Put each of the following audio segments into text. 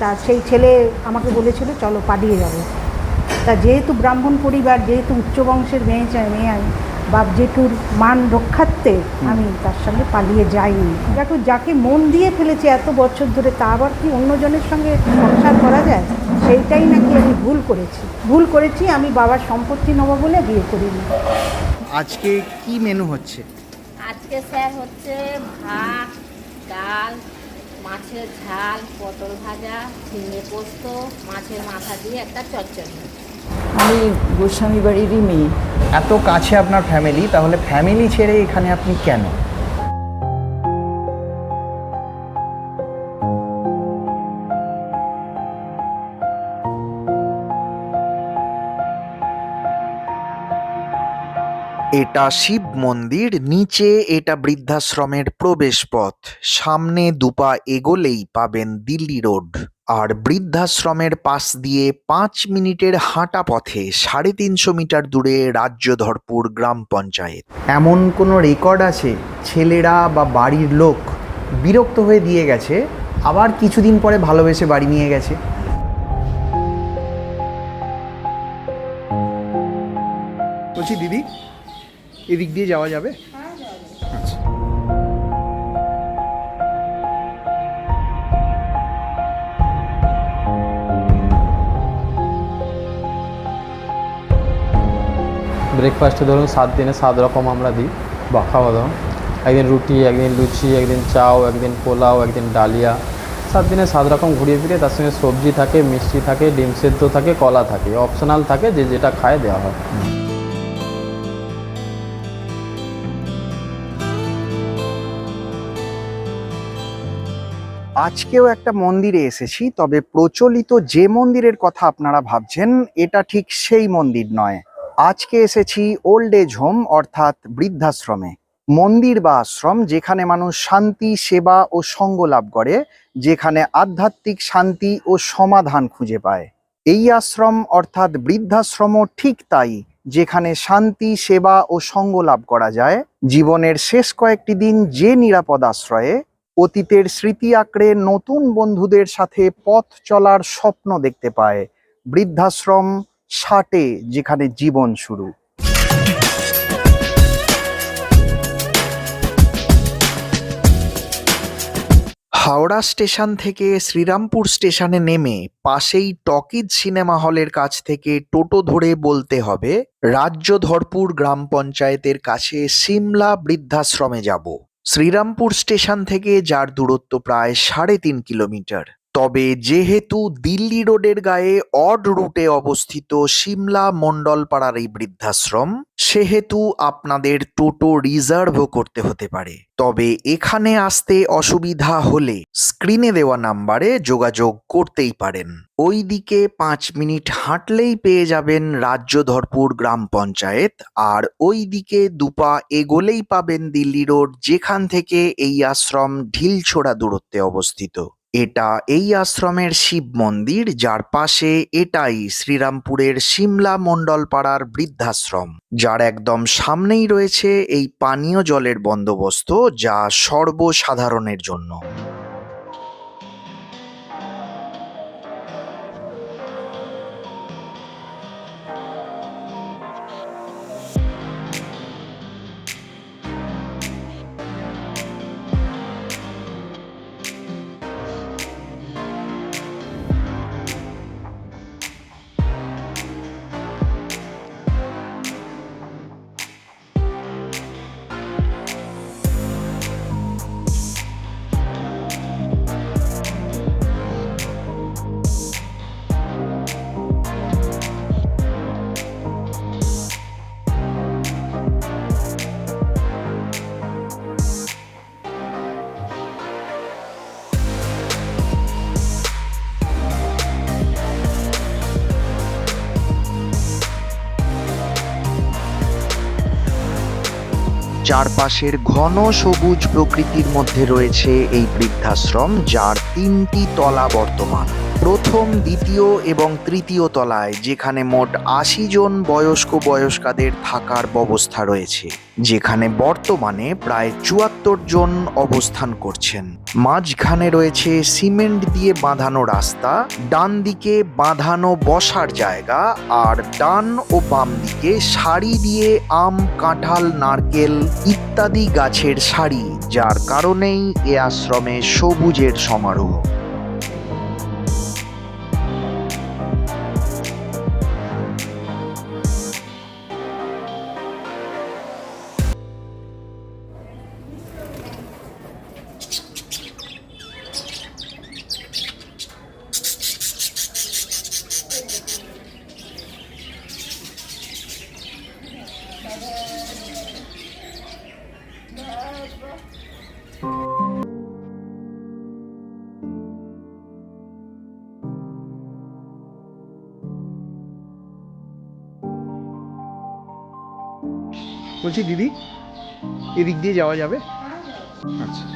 তা সেই ছেলে আমাকে বলেছিল চলো পালিয়ে যাব। তা যেহেতু ব্রাহ্মণ পরিবার যেহেতু উচ্চ বংশের মেয়ে চাই মেয়ে আমি বাপ জেঠুর মান রক্ষার্থে আমি তার সঙ্গে পালিয়ে যাইনি। দেখো যাকে মন দিয়ে ফেলেছে এত বছর ধরে তা আবার কি অন্যজনের সঙ্গে সংসার করা যায়? সেইটাই নাকি আমি ভুল করেছি। ভুল করেছি আমি বাবার সম্পত্তি নেব বলে বিয়ে করিনি। আজকে কি মেনু হচ্ছে? আজকে স্যার হচ্ছে ভাত ডাল মাছের ঝাল পটল ভাজা ঝিঙে পোস্ত মাছের মাথা দিয়ে একটা চচ্চড়ি। আমি গোস্বামী বাড়িরই মেয়ে। এত কাছে আপনার ফ্যামিলি তাহলে ফ্যামিলি ছেড়ে এখানে আপনি কেন? এটা শিব মন্দির, নিচে এটা বৃদ্ধাশ্রমের প্রবেশ পথ সামনে দুপা এগোলেই পাবেন দিল্লি রোড। আর বৃদ্ধাশ্রমের পাশ দিয়ে পাঁচ মিনিটের হাঁটা পথে সাড়ে তিনশো মিটার দূরে রাজ্যধরপুর গ্রাম পঞ্চায়েত। এমন কোনো রেকর্ড আছে? ছেলেরা বা বাড়ির লোক বিরক্ত হয়ে দিয়ে গেছে, আবার কিছুদিন পরে ভালোবেসে বাড়ি নিয়ে গেছে? বলছি, দিদি এদিক দিয়ে যাওয়া যাবে? আচ্ছা। ব্রেকফাস্টে ধরুন সাত দিনে সাত রকম আমরা দিই। বা খাওয়া দাওয়া। একদিন রুটি, একদিন লুচি, একদিন চাও, একদিন পোলাও, একদিন ডালিয়া। সাত দিনে সাত রকম ঘুরিয়ে ফিরিয়ে তার সঙ্গে সবজি থাকে, মিষ্টি থাকে, ডিম সেদ্ধ থাকে, কলা থাকে। অপশনাল থাকে, যে যেটা খায় দেওয়া হয়। আজকেও একটা মন্দিরে এসেছি, তবে প্রচলিত যে মন্দিরের কথা আপনারা ভাবছেন, এটা ঠিক সেই মন্দির নয়। আজকে এসেছি ওল্ড এজ হোম অর্থাৎ বৃদ্ধাশ্রমে। মন্দির বা আশ্রম যেখানে মানুষ শান্তি, সেবা ও সঙ্গ লাভ করে, যেখানে আধ্যাত্মিক শান্তি ও সমাধান খুঁজে পায়। এই আশ্রম, অর্থাৎ বৃদ্ধাশ্রমও ঠিক তাই, যেখানে শান্তি, সেবা ও সঙ্গ লাভ করা যায়। জীবনের শেষ কয়েকটি দিন যে নিরাপদ আশ্রয়ে অতীতের স্মৃতি আঁকড়ে নতুন বন্ধুদের সাথে পথ চলার স্বপ্ন দেখতে পায় বৃদ্ধাশ্রম ষাটে, যেখানে জীবন শুরু। হাওড়া স্টেশন থেকে শ্রীরামপুর স্টেশনে নেমে পাশেই টকিজ সিনেমা হলের কাছ থেকে টোটো ধরে বলতে হবে রাজ্য ধরপুর গ্রাম পঞ্চায়েতের কাছে সিমলা বৃদ্ধাশ্রমে যাব। শ্রীরামপুর স্টেশন থেকে যার দূরত্ব প্রায় সাড়ে তিন কিলোমিটার। তবে যেহেতু দিল্লি রোডের গায়ে অড রুটে অবস্থিত সিমলা মণ্ডলপাড়ার এই বৃদ্ধাশ্রম, সেহেতু আপনাদের টোটো রিজার্ভও করতে হতে পারে। তবে এখানে আসতে অসুবিধা হলে স্ক্রিনে দেওয়া নাম্বারে যোগাযোগ করতেই পারেন। ওইদিকে পাঁচ মিনিট হাঁটলেই পেয়ে যাবেন রাজ্যধরপুর গ্রাম পঞ্চায়েত, আর ওইদিকে দুপা এগোলেই পাবেন দিল্লি রোড, যেখান থেকে এই আশ্রম ঢিলছোড়া দূরত্বে অবস্থিত। এটা এই আশ্রমের শিব মন্দির, যার পাশে এটাই শ্রীরামপুরের সিমলা মণ্ডলপাড়ার বৃদ্ধাশ্রম, যার একদম সামনেই রয়েছে এই পানীয় জলের বন্দোবস্ত, যা সর্বসাধারণের জন্য। চারপাশের ঘন সবুজ প্রকৃতির মধ্যে রয়েছে এই বৃদ্ধাশ্রম যার তিনটি তলা বর্তমান। প্রথম, দ্বিতীয় এবং তৃতীয় তলায়, যেখানে মোট আশি জন বয়স্ক বয়স্কাদের থাকার ব্যবস্থা রয়েছে, যেখানে বর্তমানে প্রায় চুয়াত্তর জন অবস্থান করছেন। মাঝখানে রয়েছে সিমেন্ট দিয়ে বাঁধানো রাস্তা, ডান দিকে বাঁধানো বসার জায়গা আর ডান ও বাম দিকে সারি দিয়ে আম, কাঁঠাল, নারকেল ইত্যাদি গাছের সারি, যার কারণেই এ আশ্রমে সবুজের সমারোহ। বলছি দিদি এদিক দিয়ে যাওয়া যাবে? আচ্ছা।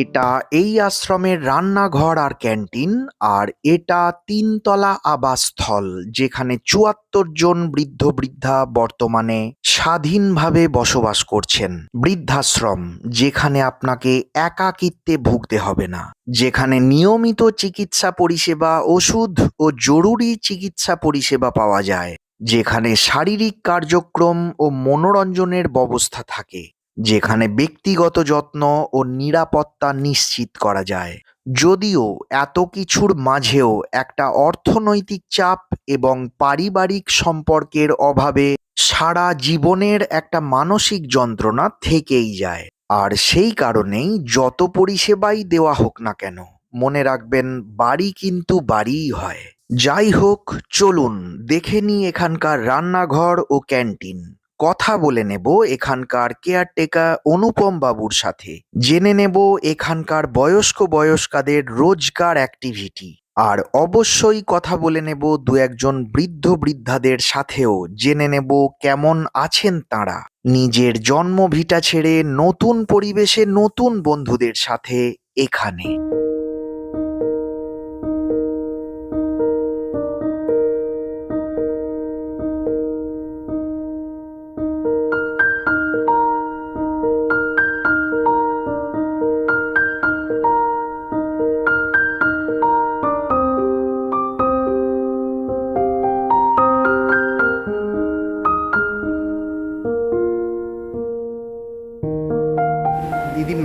এটা এই আশ্রমের রান্নাঘর আর ক্যান্টিন, আর এটা তিনতলা আবাসস্থল, যেখানে চুয়াত্তর জন বৃদ্ধ বৃদ্ধা বর্তমানে স্বাধীনভাবে বসবাস করছেন। বৃদ্ধাশ্রম, যেখানে আপনাকে একাকিত্বে ভুগতে হবে না। যেখানে নিয়মিত চিকিৎসা পরিষেবা, ওষুধ ও জরুরি চিকিৎসা পরিষেবা পাওয়া যায়। যেখানে শারীরিক কার্যক্রম ও মনোরঞ্জনের ব্যবস্থা থাকে। যেখানে ব্যক্তিগত যত্ন ও নিরাপত্তা নিশ্চিত করা যায়। যদিও এত কিছুর মাঝেও একটা অর্থনৈতিক চাপ এবং পারিবারিক সম্পর্কের অভাবে সারা জীবনের একটা মানসিক যন্ত্রণা থেকেই যায়। আর সেই কারণেই যত পরিষেবাই দেওয়া হোক না কেন, মনে রাখবেন বাড়ি কিন্তু বাড়িই হয়। যাই হোক, চলুন, দেখে নিই এখানকার রান্নাঘর ও ক্যান্টিন। কথা বলে নেব এখানকার কেয়ারটেকার অনুপম বাবুর সাথে। জেনে নেব এখানকার বয়স্ক বয়স্কাদের রোজকার অ্যাক্টিভিটি আর অবশ্যই কথা বলে নেব দু একজন বৃদ্ধ বৃদ্ধাদের সাথেও। জেনে নেব কেমন আছেন তাঁরা। নিজের জন্মভিটা ছেড়ে নতুন পরিবেশে নতুন বন্ধুদের সাথে এখানে।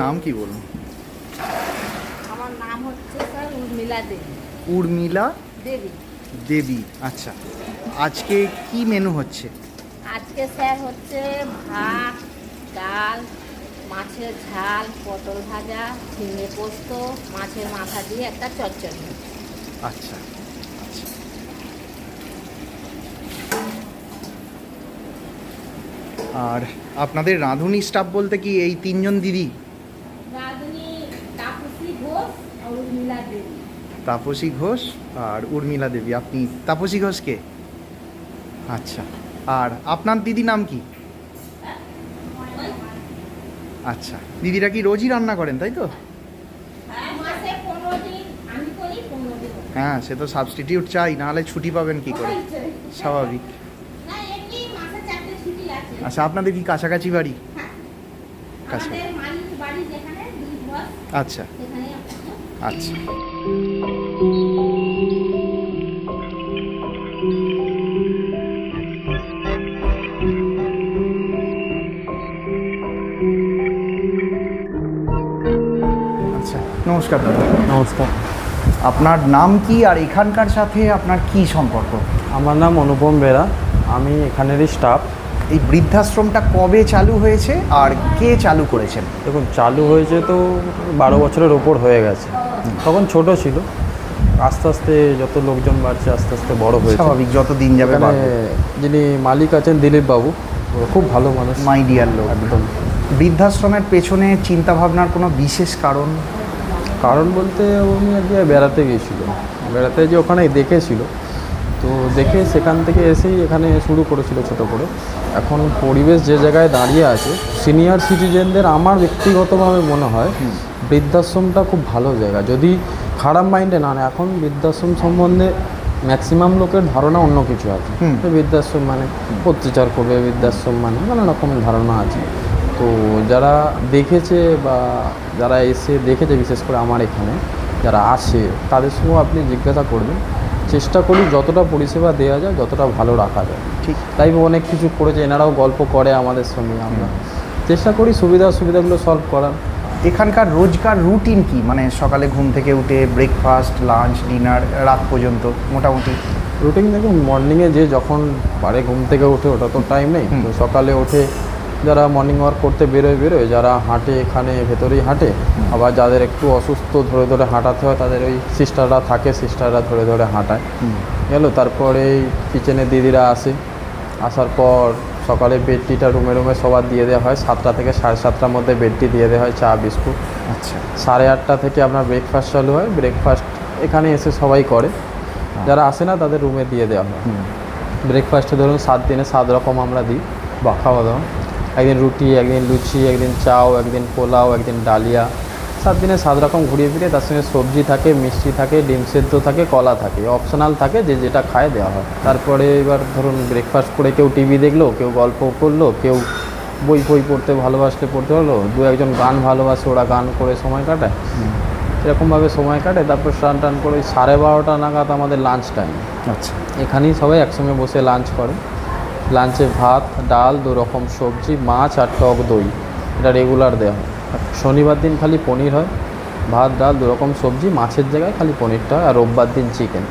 নাম কি বলুন? আমার নাম হচ্ছে স্যার উর্মিলা দেবী। উর্মিলা দেবী। দেবী আচ্ছা। আজকে কি মেনু হচ্ছে? আজকে স্যার হচ্ছে ভাত ডাল মাছের ঝাল পটল ভাজা ঝিঙে পোস্ত মাছের মাথা দিয়ে একটা চচ্চড়ি। আচ্ছা আচ্ছা। আর আপনাদের রাঁধুনি স্টাফ বলতে কি এই তিনজন দিদি রাঁধুনি তাপসী ঘোষ আর উর্মিলা দেবী তাপসী ঘোষ আর উর্মিলা দেবী। আপনি তাপসী ঘোষকে? আচ্ছা। আর আপনার দিদি নাম কি? আচ্ছা। দিদিরা কি রোজই রান্না করেন তাই তো। হ্যাঁ সে তো সাবস্টিটিউট চাই নাহলে ছুটি পাবেন কি করে? স্বাভাবিক। আচ্ছা আপনাদের কি কাছাকাছি বাড়ি? কাছে আচ্ছা। মালিক নমস্কার দাদা। নমস্কার। আপনার নাম কি আর এখানকার সাথে আপনার কি সম্পর্ক? আমার নাম অনুপম বেরা। আমি এখানেরই স্টাফ এই বৃদ্ধাশ্রমটা কবে চালু হয়েছে আর কে চালু করেছেন? দেখুন চালু হয়েছে তো বারো বছরের ওপর হয়ে গেছে। তখন ছোট ছিল। আস্তে আস্তে যত লোকজন বাড়ছে আস্তে আস্তে বড় হয়েছে। স্বাভাবিক যত দিন যাবে যিনি মালিক আছেন দিলীপ বাবু খুব ভালো মানুষ। মাই ডিয়ার লোক একদম। বৃদ্ধাশ্রমের পেছনে চিন্তাভাবনার কোনো বিশেষ কারণ? কারণ বলতে উনি এক জায়গায় বেড়াতে গিয়েছিল। বেড়াতে যে ওখানে দেখেছিল। তো দেখে সেখান থেকে এসেই এখানে শুরু করেছিল ছোট করে। এখন পরিবেশ যে জায়গায় দাঁড়িয়ে আছে সিনিয়র সিটিজেনদের আমার ব্যক্তিগতভাবে মনে হয় বৃদ্ধাশ্রমটা খুব ভালো জায়গা। যদি খারাপ মাইন্ডে না নেয় এখন বৃদ্ধাশ্রম সম্বন্ধে ম্যাক্সিমাম লোকের ধারণা অন্য কিছু আছে। বৃদ্ধাশ্রম মানে অত্যাচার করবে বৃদ্ধাশ্রম মানে নানা রকম ধারণা আছে। তো যারা দেখেছে বা যারা এসে দেখেছে বিশেষ করে আমার এখানে যারা আসে তাদের সঙ্গেও আপনি জিজ্ঞাসা করবেন। চেষ্টা করি যতটা পরিষেবা দেওয়া যায় যতটা ভালো রাখা যায়। ঠিক। তাই অনেক কিছু করেছে এনারাও গল্প করে আমাদের সঙ্গে আমরা। চেষ্টা করি সুবিধা অসুবিধাগুলো সলভ করার। এখানকার রোজকার রুটিন কি? মানে সকালে ঘুম থেকে উঠে ব্রেকফাস্ট লাঞ্চ ডিনার রাত পর্যন্ত মোটামুটি? রুটিন দেখুন মর্নিংয়ে যে যখন পারে ঘুম থেকে ওঠে ওটা তো টাইম নেই। তো সকালে ওঠে যারা মর্নিং ওয়াক করতে বেরোয় বেরোয় যারা হাঁটে এখানে ভেতরেই হাঁটে আবার যাদের একটু অসুস্থ ধরে ধরে হাঁটাতে হয় তাদের ওই সিস্টাররা থাকে সিস্টাররা ধরে ধরে হাঁটায়। গেল তারপরে কিচেনে দিদিরা আসে। আসার পর সকালে বেডটিটা রুমে রুমে সবার দিয়ে দেওয়া হয়। সাতটা থেকে সাড়ে সাতটার মধ্যে বেডটি দিয়ে দেওয়া হয় চা বিস্কুট। আচ্ছা। সাড়ে আটটা থেকে আপনার ব্রেকফাস্ট চালু হয়। ব্রেকফাস্ট এখানে এসে সবাই করে। যারা আসে না তাদের রুমে দিয়ে দেওয়া হয়। ব্রেকফাস্টে ধরুন সাত দিনে সাত রকম আমরা দিই। বা খাওয়া দাওয়া একদিন রুটি একদিন লুচি একদিন চাও একদিন পোলাও একদিন ডালিয়া। সাত দিনে সাত রকম ঘুরিয়ে ফিরিয়ে তার সঙ্গে সবজি থাকে মিষ্টি থাকে ডিম সেদ্ধ থাকে কলা থাকে অপশনাল থাকে যে যেটা খায় দেওয়া হয়। তারপরে এবার ধরুন ব্রেকফাস্ট করে কেউ টিভি দেখল কেউ গল্প করল কেউ বই বই পড়তে ভালোবাসলে পড়তে হলো দু একজন গান ভালোবাসে ওরা গান করে সময় কাটায়। এরকমভাবে সময় কাটে তারপর স্নান টান করে ওই সাড়ে বারোটা নাগাদ আমাদের লাঞ্চ টাইম আচ্ছা। এখানেই সবাই একসঙ্গে বসে লাঞ্চ করে। লাঞ্চে ভাত ডাল দু রকম সবজি মাছ আর টক দই। এটা রেগুলার দেওয়া হয়। আর শনিবার দিন খালি পনির হয়। ভাত ডাল দু রকম সবজি মাছের জায়গায় খালি পনিরটা হয়। আর রোববার দিন চিকেন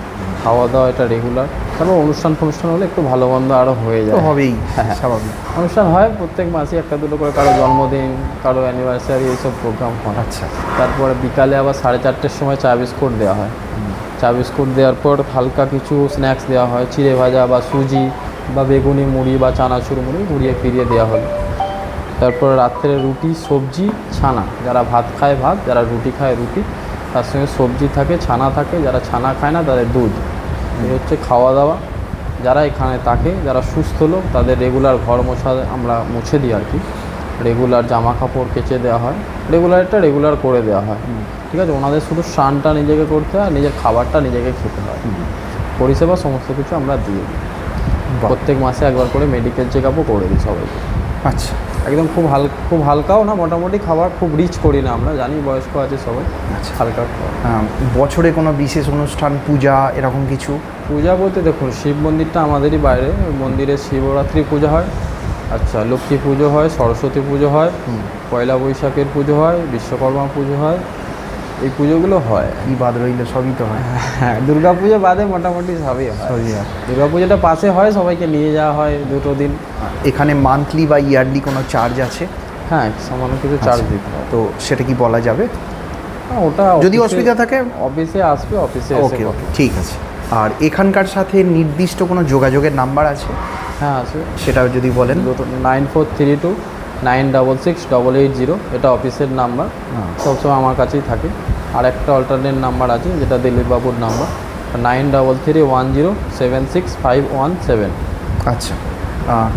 খাওয়া দাওয়া এটা রেগুলার তারপর অনুষ্ঠান ফনুষ্ঠান হলে একটু ভালো মন্দ আরও হয়ে যায়। হবেই হ্যাঁ। স্বাভাবিক। অনুষ্ঠান হয় প্রত্যেক মাসে একটা দুটো করে কারও জন্মদিন কারও অ্যানিভার্সারি এইসব প্রোগ্রাম হয়। আচ্ছা। তারপরে বিকালে আবার সাড়ে চারটের সময় চা বিস্কুট দেওয়া হয়। চা বিস্কুট দেওয়ার পর হালকা কিছু স্ন্যাক্স দেওয়া হয়। চিড়ে ভাজা বা সুজি বা বেগুনি মুড়ি বা চানাচুর মুড়ি ঘুরিয়ে ফিরিয়ে দেওয়া হলো। তারপর রাত্রে রুটি সবজি ছানা। যারা ভাত খায় ভাত যারা রুটি খায় রুটি তার সঙ্গে সবজি থাকে ছানা থাকে। যারা ছানা খায় না তাদের দুধ। এই হচ্ছে খাওয়া দাওয়া যারা এখানে থাকে যারা সুস্থ লোক তাদের রেগুলার ঘর মোছা আমরা মুছে দিই আর কি। রেগুলার জামা কাপড় কেচে দেওয়া হয়। রেগুলারটা রেগুলার করে দেওয়া হয়। ঠিক আছে? ওনাদের শুধু স্নানটা নিজেকে করতে হয় নিজের খাবারটা নিজেকে খেতে হয়। পরিষেবা সমস্ত কিছু আমরা দিয়ে দিই। প্রত্যেক মাসে একবার করে মেডিকেল চেক আপও করে দিই সবাইকে। আচ্ছা। একদম খুব হাল খুব হালকাও না মোটামুটি খাবার খুব রিচ করি না আমরা জানি বয়স্ক আছে সবাই আচ্ছা। হালকা। বছরে কোনো বিশেষ অনুষ্ঠান পূজা এরকম কিছু? পূজা বলতে দেখুন শিব মন্দিরটা আমাদেরই বাইরে মন্দিরে শিবরাত্রি পূজা হয় আচ্ছা লক্ষ্মী পুজো হয় সরস্বতী পুজো হয় পয়লা বৈশাখের পুজো হয় বিশ্বকর্মা পুজো হয় এই পুজোগুলো হয়। কি বাদ রইল সবই তো হয়। হ্যাঁ দুর্গা পুজো বাদে মোটামুটি সবই হয়। সবই হয়। দুর্গা পুজোটা পাশে হয় সবাইকে নিয়ে যাওয়া হয় দুটো দিন। এখানে মান্থলি বা ইয়ারলি কোনো চার্জ আছে? হ্যাঁ সামান্য কিছু চার্জ দিতে হয়। তো সেটা কি বলা যাবে? হ্যাঁ, ওটা যদি অসুবিধা থাকে? অফিসে আসবে অফিসে ওকে ওকে ঠিক আছে। আর এখানকার সাথে নির্দিষ্ট কোনো যোগাযোগের নাম্বার আছে? হ্যাঁ আছে। সেটাও যদি বলেন। Nine four three two nine double six double eight zero এটা অফিসের নাম্বার। হ্যাঁ। সবসময় আমার কাছেই থাকে। আর একটা অল্টারনেট নাম্বার আছে যেটা দিলীপ বাবুর number. Nine double three one zero seven six five one seven. আচ্ছা।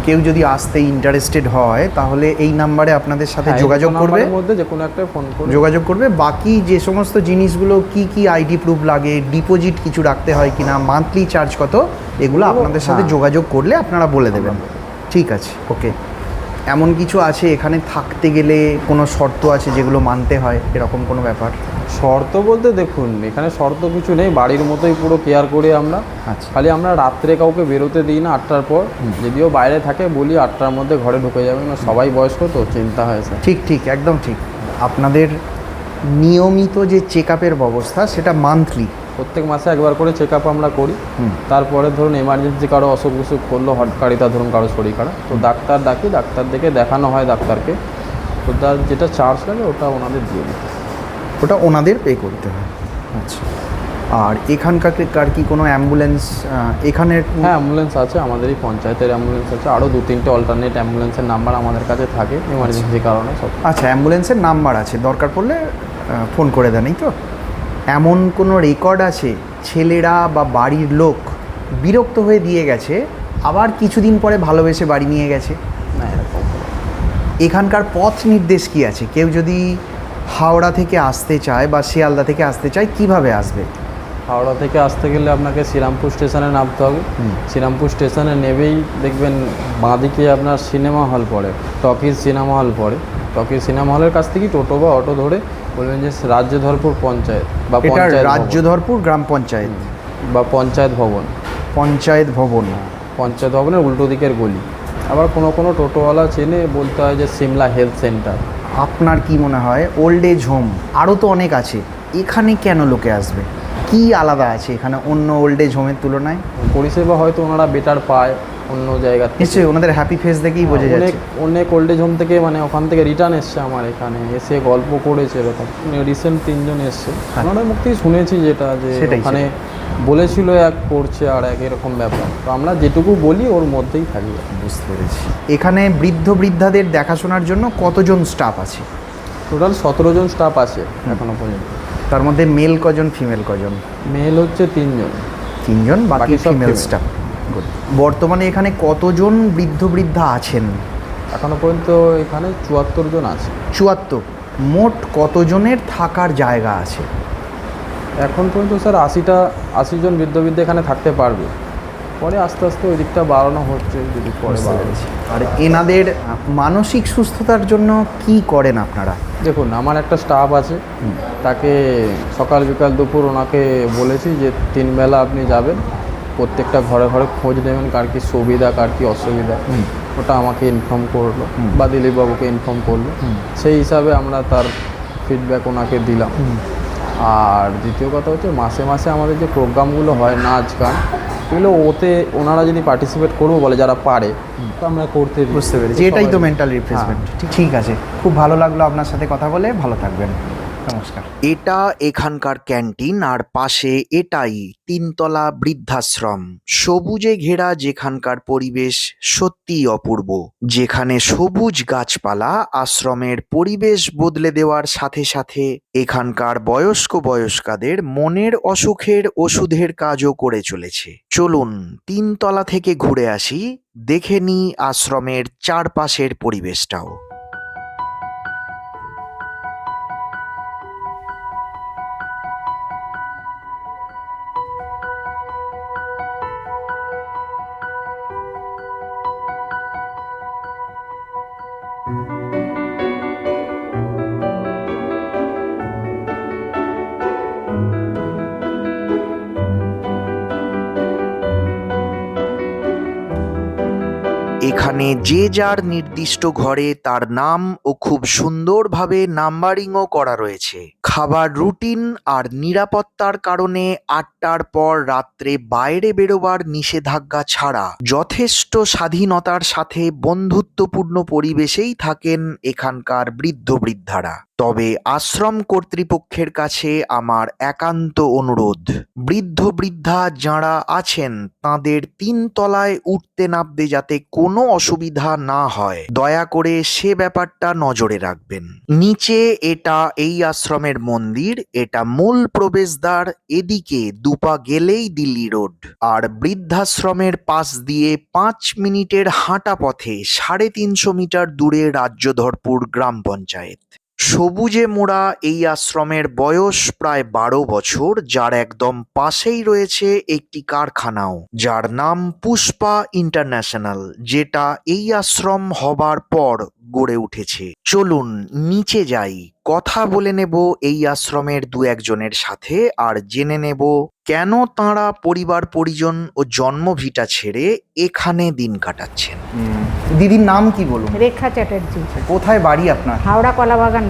কেউ যদি আসতে ইন্টারেস্টেড হয় তাহলে এই নাম্বারে আপনাদের সাথে হ্যাঁ, যোগাযোগ করবে। মধ্যে যে কোনো একটা ফোন করে। যোগাযোগ করবে। বাকি যে সমস্ত জিনিসগুলো কি কি আইডি প্রুফ লাগে ডিপোজিট কিছু রাখতে হয় কিনা মান্থলি চার্জ কত এগুলো আপনাদের সাথে হ্যাঁ। যোগাযোগ করলে আপনারা বলে দেবেন। ঠিক আছে ওকে এমন কিছু আছে এখানে থাকতে গেলে কোনো শর্ত আছে যেগুলো মানতে হয়? এরকম কোনো ব্যাপার? শর্ত বলতে দেখুন এখানে শর্ত কিছু নেই বাড়ির মতোই পুরো কেয়ার করি আমরা। আচ্ছা। খালি আমরা রাত্রে কাউকে বেরোতে দিই না আটটার পর। যদিও বাইরে থাকে বলি আটটার মধ্যে ঘরে ঢুকে যাবে না সবাই বয়স্ক তো চিন্তা হয় স্যার। ঠিক ঠিক একদম ঠিক। আপনাদের নিয়মিত যে চেক আপের ব্যবস্থা সেটা মান্থলি প্রত্যেক মাসে একবার করে চেক আপ আমরা করি। হুম। তারপরে ধরুন এমার্জেন্সি কারও অসুখ বিসুখ করল হটকারিতা ধরুন কারও শরীর খারাপ। তো ডাক্তার ডাকি ডাক্তার দেখে দেখানো হয় ডাক্তারকে। তো তার যেটা চার্জ লাগে ওটা ওনাদের দিয়ে দিই ওটা ওনাদের পে করতে হয়। আচ্ছা। আর এখানকার কার কি কোনো অ্যাম্বুলেন্স এখানের হ্যাঁ অ্যাম্বুলেন্স আছে আমাদেরই পঞ্চায়েতের অ্যাম্বুলেন্স আছে। আরও দু তিনটে অল্টারনেট অ্যাম্বুলেন্সের নাম্বার আমাদের কাছে থাকে এমার্জেন্সি কারণে সব। আচ্ছা অ্যাম্বুলেন্সের নাম্বার আছে দরকার পড়লে ফোন করে দেন এই তো? এমন কোনো রেকর্ড আছে? ছেলেরা বা বাড়ির লোক বিরক্ত হয়ে দিয়ে গেছে আবার কিছুদিন পরে ভালোবেসে বাড়ি নিয়ে গেছে? না এরকম এখানকার পথ নির্দেশ কি আছে? কেউ যদি হাওড়া থেকে আসতে চায় বা শিয়ালদা থেকে আসতে চায় কীভাবে আসবে? হাওড়া থেকে আসতে গেলে আপনাকে শ্রীরামপুর স্টেশনে নামতে হবে। শ্রীরামপুর স্টেশনে নেবেই দেখবেন বাঁদিকে আপনার সিনেমা হল পড়ে টকিজ সিনেমা হল পড়ে। টকিজ সিনেমা হলের কাছ থেকেই টোটো বা অটো ধরে বলবেন যে রাজ্যধরপুর পঞ্চায়েত বা এটা পঞ্চায়েত রাজ্যধরপুর গ্রাম পঞ্চায়েত। বা পঞ্চায়েত ভবন। পঞ্চায়েত ভবন। পঞ্চায়েত ভবনের উল্টো দিকের গলি। আবার কোনো কোনো টোটোওয়ালা চেনে বলতে হয় যে সিমলা হেলথ সেন্টার। আপনার কি মনে হয়? ওল্ড এজ হোম আরও তো অনেক আছে। এখানে কেন লোকে আসবে? কি আলাদা আছে এখানে অন্য ওল্ড এজ হোমের তুলনায়? পরিষেবা হয়তো ওনারা বেটার পায়। অন্য জায়গা নিশ্চয়ই ওনাদের হ্যাপি ফেস দেখেই বোঝা অনেক যাচ্ছে। অনেক ওল্ড এজ হোম থেকে মানে ওখান থেকে রিটার্ন এসছে আমার এখানে এসে গল্প করেছে এরকম। রিসেন্ট তিনজন এসছে। ওনাদের মুখ থেকে শুনেছি যেটা যে হ্যাঁ। ওখানে বলেছিল এক করছে আর এক এরকম ব্যাপার। তো আমরা যেটুকু বলি ওর মধ্যেই থাকি। বুঝতে পেরেছি। এখানে বৃদ্ধ বৃদ্ধাদের দেখাশোনার জন্য কতজন স্টাফ আছে? টোটাল সতেরো জন স্টাফ আছে এখনও পর্যন্ত। তার মধ্যে মেল কজন ফিমেল কজন? মেল হচ্ছে তিনজন। তিনজন বাকি বাকি সব ফিমেল স্টাফ বর্তমানে এখানে কতজন বৃদ্ধ বৃদ্ধা আছেন? এখনও পর্যন্ত এখানে চুয়াত্তর জন আছে। চুয়াত্তর। মোট কতজনের থাকার জায়গা আছে? এখন পর্যন্ত স্যার আশিটা আশি জন বৃদ্ধ বৃদ্ধ এখানে থাকতে পারবে। পরে আস্তে আস্তে ওই দিকটা বাড়ানো হচ্ছে যদি পরে। আর এনাদের মানসিক সুস্থতার জন্য কি করেন আপনারা? দেখুন আমার একটা স্টাফ আছে তাকে সকাল বিকাল দুপুর ওনাকে বলেছি যে তিন বেলা আপনি যাবেন প্রত্যেকটা ঘরে ঘরে খোঁজ নেবেন কার কি সুবিধা কার কি অসুবিধা। ওটা আমাকে ইনফর্ম করল বা দিলীপবাবুকে ইনফর্ম করল। সেই হিসাবে আমরা তার ফিডব্যাক ওনাকে দিলাম। আর দ্বিতীয় কথা হচ্ছে মাসে মাসে আমাদের যে প্রোগ্রামগুলো হয় নাচ গান এগুলো ওতে ওনারা যদি পার্টিসিপেট করব বলে যারা পারে তো আমরা করতে বুঝতে পেরেছি। এটাই তো মেন্টাল রিফ্রেশমেন্ট ঠিক আছে। খুব ভালো লাগল আপনার সাথে কথা বলে। ভালো থাকবেন। নমস্কার। এটা এখানকার ক্যান্টিন আর পাশে এটাই তিনতলা বৃদ্ধাশ্রম। সবুজে ঘেরা যেখানকার পরিবেশ সত্যিই অপূর্ব। যেখানে সবুজ গাছপালা আশ্রমের পরিবেশ বদলে দেওয়ার সাথে সাথে এখানকার বয়স্ক বয়স্কাদের মনের অসুখের ওষুধের কাজও করে চলেছে। চলুন তিনতলা থেকে ঘুরে আসি, দেখে নি আশ্রমের চারপাশের পরিবেশটাও। এখানে যে যার নির্দিষ্ট ঘরে তার নাম ও খুব সুন্দরভাবে নাম্বারিংও করা রয়েছে। খাবার রুটিন আর নিরাপত্তার কারণে আটটার পর রাত্রে বাইরে বেরোবার নিষেধাজ্ঞা ছাড়া যথেষ্ট স্বাধীনতার সাথে বন্ধুত্বপূর্ণ পরিবেশেই থাকেন এখানকার বৃদ্ধ বৃদ্ধারা। তবে আশ্রম কর্তৃপক্ষের কাছে আমার একান্ত অনুরোধ, বৃদ্ধ বৃদ্ধা যাঁরা আছেন তাঁদের তিন তলায় উঠতে নামতে যাতে কোনো অসুবিধা না হয়, দয়া করে সে ব্যাপারটা নজরে রাখবেন। নিচে এটা এই আশ্রমের মন্দির, এটা মূল প্রবেশদ্বার, এদিকে দুপা গেলেই দিল্লি রোড। আর বৃদ্ধাশ্রমের পাশ দিয়ে পাঁচ মিনিটের হাঁটা পথে সাড়ে তিনশো মিটার দূরে রাজ্যধরপুর গ্রাম পঞ্চায়েত। সবুজে মোড়া এই আশ্রমের বয়স প্রায় বারো বছর, যার একদম পাশেই রয়েছে একটি কারখানাও, যার নাম পুষ্পা ইন্টারন্যাশনাল, যেটা এই আশ্রম হবার পর গড়ে উঠেছে। চলুন নিচে যাই, কথা বলে নেব এই আশ্রমের দু একজনের সাথে, আর জেনে নেব কেন তাঁরা পরিবার পরিজন ও জন্মভিটা ছেড়ে এখানে দিন কাটাচ্ছেন? দিদির নাম কি বলুন? রেখা চ্যাটার্জি। কোথায় বাড়ি আপনার? হাওড়া কলাবাগান।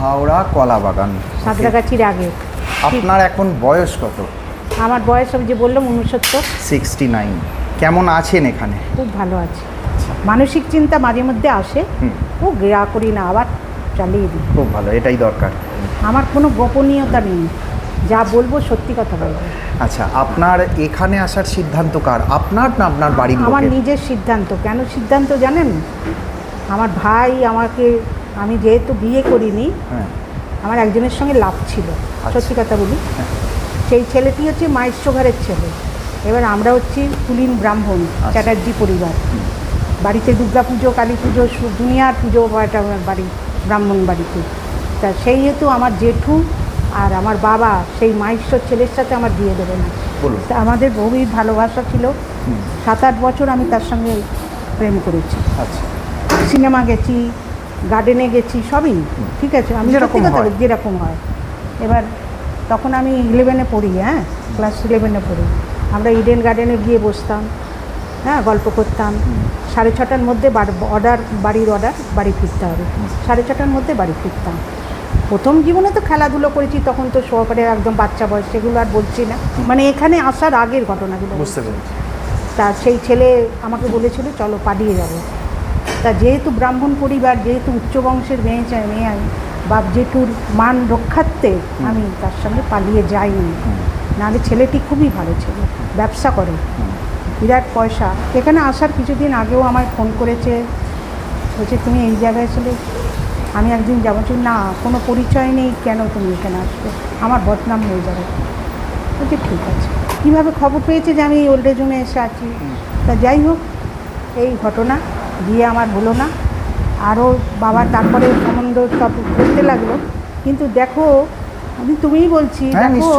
হাওড়া কলা বাগান সাঁতরাগাছির আগে। আপনার এখন বয়স কত? আমার বয়স আমি যে বললাম উনসত্তর। Sixty nine. কেমন আছেন এখানে? খুব ভালো আছে। মানসিক চিন্তা মাঝে মধ্যে আসে। ও গেয়া করি না আবার চালিয়ে দিই। খুব ভালো এটাই দরকার। আমার কোনো গোপনীয়তা নেই। যা বলব সত্যি কথা বলব। আচ্ছা আপনার এখানে আসার সিদ্ধান্ত কার? আপনার না আপনার বাড়ির আমার নিজের সিদ্ধান্ত। কেন সিদ্ধান্ত জানেন? আমার ভাই আমাকে আমি যেহেতু বিয়ে করিনি হ্যাঁ। আমার একজনের সঙ্গে লাভ ছিল। আচ্ছা। সত্যি কথা বলি। সেই ছেলেটি হচ্ছে মাইশ্র ঘরের ছেলে। এবার আমরা হচ্ছি কুলিন ব্রাহ্মণ আচ্ছা। চ্যাটার্জি পরিবার। বাড়িতে দুর্গা পুজো কালী পুজো দুনিয়ার পুজো বাড়ি ব্রাহ্মণ বাড়িতে। তা সেই হেতু আমার জেঠু আর আমার বাবা সেই মাইশ্র ছেলের সাথে আমার বিয়ে দেবে না। আমাদের গভীর ভালোবাসা ছিল। সাত আট বছর আমি তার সঙ্গে প্রেম করেছি। আচ্ছা। সিনেমা গেছি গার্ডেনে গেছি সবই। ঠিক আছে আমি যেরকম সত্যি কথা যেরকম হয়। এবার তখন আমি ইলেভেনে পড়ি হ্যাঁ? ক্লাস ইলেভেনে পড়ি। আমরা ইডেন গার্ডেনে গিয়ে বসতাম হ্যাঁ? গল্প করতাম। সাড়ে ছটার মধ্যে অর্ডার বাড়ির অর্ডার বাড়ি ফিরতে হবে। সাড়ে ছটার মধ্যে বাড়ি ফিরতাম। প্রথম জীবনে তো খেলাধুলো করেছি তখন তো সহকারে একদম বাচ্চা বয়স সেগুলো আর বলছি না। মানে এখানে আসার আগের ঘটনাগুলো। বুঝতে পেরেছি। তা সেই ছেলে আমাকে বলেছিল চলো পালিয়ে যাব। তা যেহেতু ব্রাহ্মণ পরিবার যেহেতু উচ্চ বংশের মেয়ে চাই মেয়ে আমি বাপ জেঠুর মান রক্ষার্থে আমি তার সঙ্গে পালিয়ে যাইনি। নাহলে ছেলেটি খুবই ভালো ছেলে ব্যবসা করে। বিরাট পয়সা। এখানে আসার কিছুদিন আগেও আমায় ফোন করেছে বলছে তুমি এই জায়গায় চলে আমি একদিন যাব। না কোনো পরিচয় নেই কেন তুমি এখানে আসবে? আমার বদনাম হয়ে যাবে। বলছি ঠিক আছে। কীভাবে খবর পেয়েছে যে আমি এই ওল্ড এজ হোমে এসে আছি? তা যাই হোক এই ঘটনা বিয়ে আমার হলো না। আরও বাবার তারপরে সম্বন্ধ সব করতে লাগল। কিন্তু দেখো আমি তুমিই বলছি হ্যাঁ, দেখো।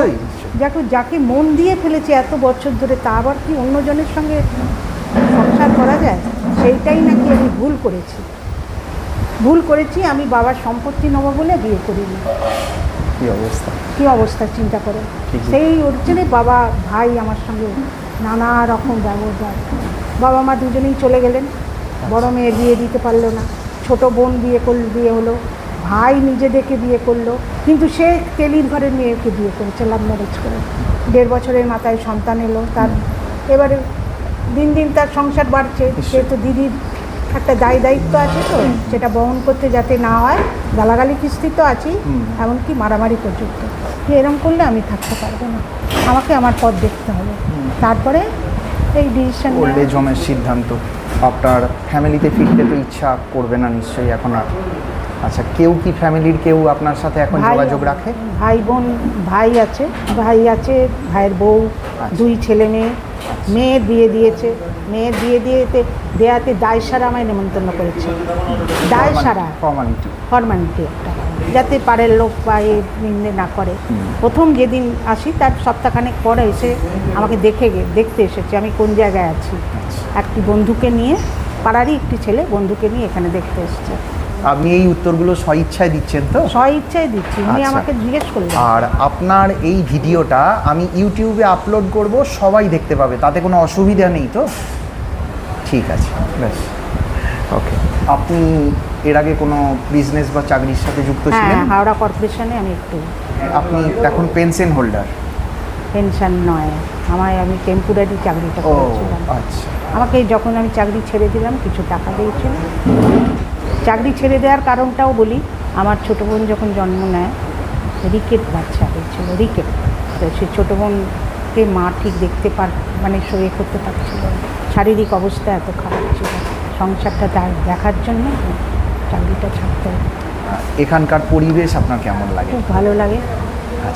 দেখো যাকে মন দিয়ে ফেলেছে এত বছর ধরে তা আবার কি অন্যজনের সঙ্গে সংসার করা যায়? সেইটাই নাকি আমি ভুল করেছি। ভুল করেছি আমি বাবার সম্পত্তি নেব বলে বিয়ে করিনি। কি অবস্থা? কী অবস্থা চিন্তা করে। সেই ওর জন্যে বাবা ভাই আমার সঙ্গে নানা রকম ব্যবহার। বাবা মা দুজনেই চলে গেলেন। বড় মেয়ে বিয়ে দিতে পারল না। ছোট বোন বিয়ে করল বিয়ে হলো। ভাই নিজে দেখে বিয়ে করল। কিন্তু সে তেলির ঘরের মেয়েকে বিয়ে করেছে লাভ ম্যারেজ করে। দেড় বছরের মাথায় সন্তান এলো তার। এবারে দিন দিন তার সংসার বাড়ছে। সে তো দিদির একটা দায় দায়িত্ব আছে তো সেটা বহন করতে যাতে না হয় গালাগালি কিস্তি তো আছেই এমনকি মারামারি পর্যন্ত। এরম করলে আমি থাকতে পারব না। আমাকে আমার পথ দেখতে হবে। তারপরে এই ডিসিশন ওল্ড এজ হোমের সিদ্ধান্ত। আপনার ফ্যামিলিতে ফিরতে তো ইচ্ছা করবে না নিশ্চয়ই এখন আর। আচ্ছা কেউ কি ফ্যামিলির কেউ আপনার সাথে এখন যোগাযোগ রাখে? ভাই বোন ভাই আছে। ভাই আছে ভাইয়ের বউ দুই ছেলে মেয়ে। মেয়ে বিয়ে দিয়েছে। মেয়ের বিয়ে দিয়েতে দেয়াতে দায় সারা আমায় নেমন্তন্ন করেছে। দায় সারা ফর্মালিটি। ফরমালিটি একটা। যাতে পাড়ের লোক বা এ নিন্দে না করে। প্রথম যেদিন আসি তার সপ্তাহখানেক পরে এসে আমাকে দেখে দেখতে এসেছে আমি কোন জায়গায় আছি। একটি বন্ধুকে নিয়ে পাড়ারই একটি ছেলে বন্ধুকে নিয়ে এখানে দেখতে এসেছে। আপনি এই উত্তরগুলো স্বইচ্ছায় দিচ্ছেন তো? স্ব ইচ্ছায় দিচ্ছি উনি আচ্ছা। আমাকে জিজ্ঞেস করলেন। আর আপনার এই ভিডিওটা আমি ইউটিউবে আপলোড করব সবাই দেখতে পাবে তাতে কোনো অসুবিধা নেই তো? ঠিক আছে ব্যাস ওকে আপনি এর আগে কোনো বিজনেস বা চাকরির সাথে যুক্ত হ্যাঁ ছিলেন? হাওড়া কর্পোরেশনে আমি একটু। আপনি এখন পেনশন হোল্ডার পেনশন নয় আমায় আমি টেম্পোরারি চাকরিটা করেছিলাম। আচ্ছা। আমাকে যখন আমি চাকরি ছেড়ে দিলাম কিছু টাকা দিয়েছিল। চাকরি ছেড়ে দেওয়ার কারণটাও বলি আমার ছোটো বোন যখন জন্ম নেয় রিকেট বাচ্চা হয়েছিল রিকেট। তো সে ছোটো বোনকে মা ঠিক দেখতে পার মানে সয়ে করতে পারছিল না। শারীরিক অবস্থা এত খারাপ ছিল। সংসারটা তার দেখার জন্য চাকরিটা ছাড়তে। এখানকার পরিবেশ আপনার কেমন লাগে? খুব ভালো লাগে।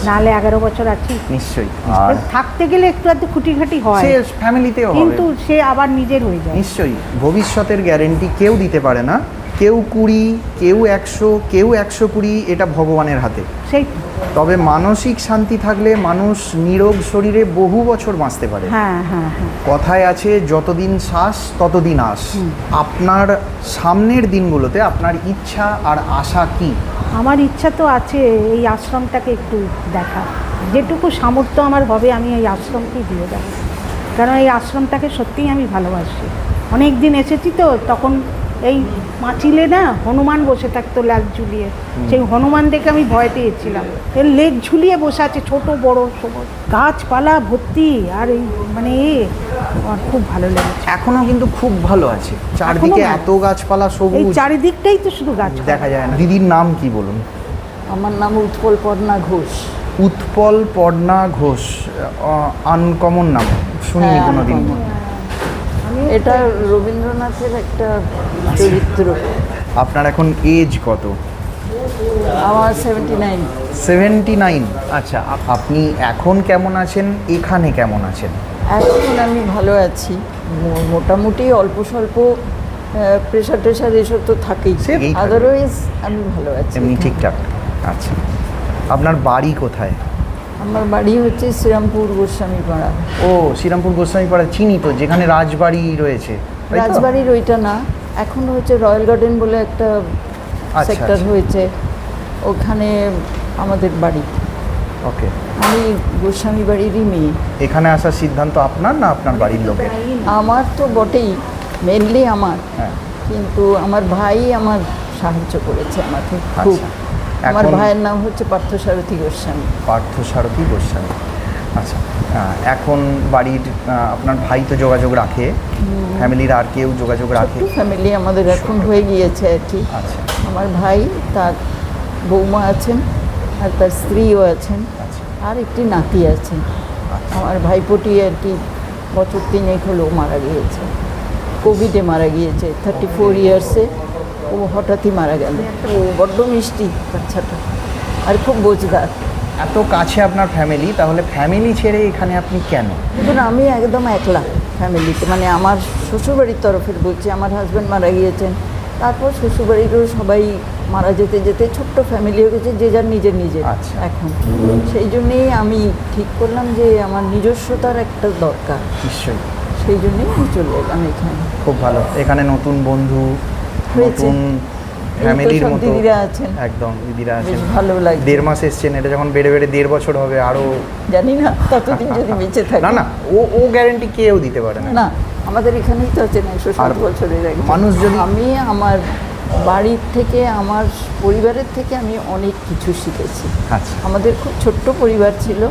নাহলে এগারো বছর আছি। নিশ্চয়ই। আর? থাকতে গেলে একটু একটু খুঁটিখাটি হয়। সে ফ্যামিলিতেও কিন্তু সে আবার নিজের হয়ে যায়। নিশ্চয়ই। ভবিষ্যতের গ্যারেন্টি কেউ দিতে পারে না। কেউ কুড়ি কেউ একশো কেউ একশো কুড়ি এটা ভগবানের হাতে। সেই তবে মানসিক শান্তি থাকলে মানুষ নিরোগ শরীরে বহু বছর বাঁচতে পারে। হ্যাঁ হ্যাঁ হ্যাঁ। কথায় আছে যতদিন শ্বাস ততদিন আস। আপনার সামনের দিনগুলোতে আপনার ইচ্ছা আর আশা কি? আমার ইচ্ছা তো আছে এই আশ্রমটাকে একটু দেখা। যেটুকু সামর্থ্য আমার হবে আমি এই আশ্রমকেই দিয়ে দেবো কারণ এই আশ্রমটাকে সত্যিই আমি ভালোবাসি। অনেক দিন এসেছি তো তখন এই পাঁচিলে না হনুমান বসে থাকতো লেগ ঝুলিয়ে। সেই হনুমান দেখে আমি ভয় পেয়েছিলাম। এর লেগ ঝুলিয়ে বসে আছে ছোট বড় সবুজ গাছপালা ভর্তি আর এই মানে এ আমার খুব ভালো লেগেছে। এখনও কিন্তু খুব ভালো আছে। চারদিকে এত গাছপালা এই সবুজ চারিদিকটাই তো শুধু গাছ। দেখা যায় না। দিদির নাম কি বলুন? আমার নাম উৎপল পর্ণা ঘোষ। উৎপল পর্ণা ঘোষ। আনকমন নাম। শুনিনি হ্যাঁ, কোনোদিন। এটা রবীন্দ্রনাথের একটা চরিত্র। আপনার এখন এজ কত? আমার সেভেন্টি নাইন সেভেন্টি নাইন আচ্ছা আপনি এখন কেমন আছেন? এখানে কেমন আছেন? এখন আমি ভালো আছি। মোটামুটি অল্প স্বল্প প্রেশার টেশার এসব তো থাকেই। আদারওয়াইজ আমি ভালো আছি এমনি ঠিকঠাক। আচ্ছা। আপনার বাড়ি কোথায়? আমার বাড়ি হচ্ছে শ্রীরামপুর গোস্বামী পাড়া। ও শ্রীরামপুর গোস্বামী পাড়া চিনি তো যেখানে রাজবাড়ি রয়েছে? রাজবাড়ির ওইটা না এখন হচ্ছে রয়্যাল গার্ডেন বলে একটা আচ্ছা, সেক্টর আচ্ছা। হয়েছে ওখানে আমাদের বাড়ি। ওকে। আমি গোস্বামী বাড়িরই মেয়ে। এখানে আসার সিদ্ধান্ত আপনার না আপনার বাড়ির লোকের? আমার তো বটেই মেনলি আমার। হ্যাঁ। কিন্তু আমার ভাই আমার সাহায্য করেছে আমাকে খুব আচ্ছা। আমার ভাইয়ের নাম হচ্ছে পার্থসারথী গোস্বামী। পার্থ সারথী গোস্বামী। আচ্ছা এখন বাড়ির আপনার ভাই তো যোগাযোগ রাখে ফ্যামিলির আর কেউ যোগাযোগ রাখে? ফ্যামিলি আমাদের এখন হয়ে গিয়েছে আর কি। আচ্ছা। আমার ভাই তার বৌমা আছেন আর তার স্ত্রীও আছেন আচ্ছা। আর একটি নাতি আছেন। আচ্ছা। আমার ভাইপোটি আর কি বছর তিনেক হলো মারা গিয়েছে। কোভিডে মারা গিয়েছে থার্টি ফোর ইয়ার্সে ও হঠাৎই মারা গেল। ও বড্ড মিষ্টি বাচ্চাটা। আর খুব বোঝদার। এত কাছে আপনার ফ্যামিলি তাহলে ফ্যামিলি ছেড়ে এখানে আপনি কেন? কিন্তু আমি একদম একলা ফ্যামিলিতে মানে আমার শ্বশুরবাড়ির তরফের বলছি আমার হাজব্যান্ড মারা গিয়েছেন। তারপর শ্বশুরবাড়িরও সবাই মারা যেতে যেতে ছোট্ট ফ্যামিলি হয়ে গেছে যে যার নিজের নিজের আচ্ছা। এখন। সেই জন্যেই আমি ঠিক করলাম যে আমার নিজস্বতার একটা দরকার। নিশ্চয়ই। সেই জন্যেই আমি চলে এলাম এখানে। খুব ভালো। এখানে নতুন বন্ধু। নতুন ফ্যামিলির মতো দিদিরা আছেন। একদম দিদিরা আছেন। ভালো লাগছে। দেড় মাস এসছেন এটা যখন বেড়ে বেড়ে দেড় বছর হবে আরও জানি না ততদিন যদি বেঁচে থাকি। না না ও ও গ্যারেন্টি কেউ দিতে পারে না। না আমাদের এখানেই তো আছেন একশো ষাট বছরের। মানুষ যদি- আমি আমার বাড়ির থেকে আমার পরিবারের থেকে আমি অনেক কিছু শিখেছি। আচ্ছা। আমাদের খুব ছোট্ট পরিবার ছিল।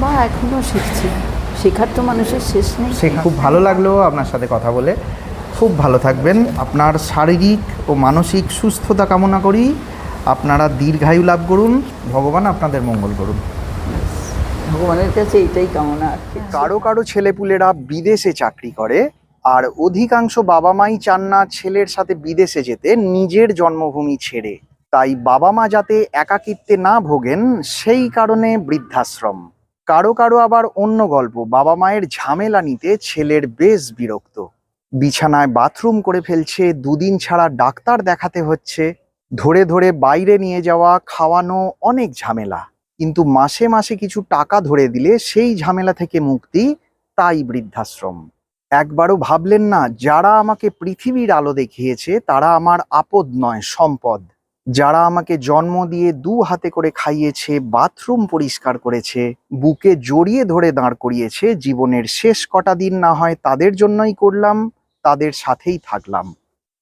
বা এখনও শিখছি। শেখার তো মানুষের শেষ নেই। খুব ভালো লাগল আপনার সাথে কথা বলে। খুব ভালো থাকবেন। আপনার শারীরিক ও মানসিক সুস্থতা কামনা করি। আপনারা দীর্ঘায়ু লাভ করুন। ভগবান আপনাদের মঙ্গল করুন। ভগবানের কাছে এইটাই কামনা আর কারও কারও ছেলেপুলেরা বিদেশে চাকরি করে আর অধিকাংশ বাবা মাই চান না ছেলের সাথে বিদেশে যেতে নিজের জন্মভূমি ছেড়ে। তাই বাবা মা যাতে একাকিত্বে না ভোগেন সেই কারণে বৃদ্ধাশ্রম। কারও কারও আবার অন্য গল্প বাবা মায়ের ঝামেলা নিতে ছেলের বেশ বিরক্ত। বিছানায় বাথরুম করে ফেলছে, দুদিন ছাড়া ডাক্তার দেখাতে হচ্ছে, ধরে ধরে বাইরে নিয়ে যাওয়া, খাওয়ানো অনেক ঝামেলা। কিন্তু মাসে মাসে কিছু টাকা ধরে দিলে সেই ঝামেলা থেকে মুক্তি, তাই বৃদ্ধাশ্রম। একবারও ভাবলেন না, যারা আমাকে পৃথিবীর আলো দেখিয়েছে, তারা আমার আপদ নয়, সম্পদ। যারা আমাকে জন্ম দিয়ে দু হাতে করে খাইয়েছে, বাথরুম পরিষ্কার করেছে, বুকে জড়িয়ে ধরে দাঁড় করিয়েছে, জীবনের শেষ কটা দিন না হয় তাদের জন্যই করলাম তাদের সাথেই থাকলাম।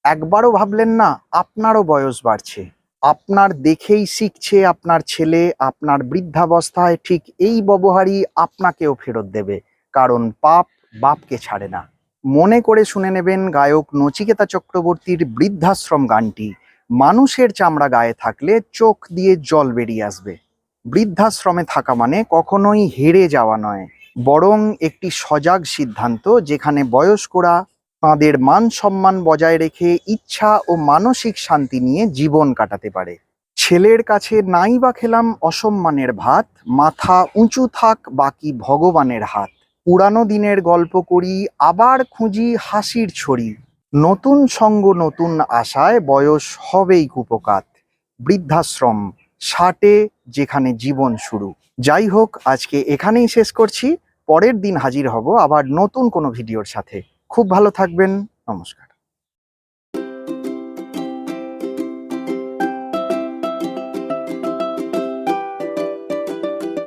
একবারও ভাবলেন না, আপনারও বয়স বাড়ছে। আপনার দেখেই শিখছে আপনার ছেলে, আপনার বৃদ্ধাবস্থায় ঠিক এই ব্যবহারই আপনাকেও ফেরত দেবে, কারণ পাপ বাপকে ছাড়ে না। মনে করে শুনে নেবেন গায়ক নচিকেতা চক্রবর্তীর বৃদ্ধাশ্রম গানটি, মানুষের চামড়া গায়ে থাকলে চোখ দিয়ে জল বেরিয়ে আসবে। বৃদ্ধাশ্রমে থাকা মানে কখনোই হেরে যাওয়া নয়, বরং একটি সজাগ সিদ্ধান্ত যেখানে বয়স্করা তাঁদের মান সম্মান বজায় রেখে ইচ্ছা ও মানসিক শান্তি নিয়ে জীবন কাটাতে পারে। ছেলের কাছে নাই বা খেলাম অসম্মানের ভাত, মাথা উঁচু থাক বাকি ভগবানের হাত। পুরানো দিনের গল্প করি, আবার খুঁজি হাসির ছড়ি। নতুন সঙ্গ, নতুন আশায় বয়স হবেই কুপকাত। বৃদ্ধাশ্রম ষাটে যেখানে জীবন শুরু। যাই হোক, আজকে এখানেই শেষ করছি। পরের দিন হাজির হব আবার নতুন কোনো ভিডিওর সাথে। খুব ভালো থাকবেন। নমস্কার।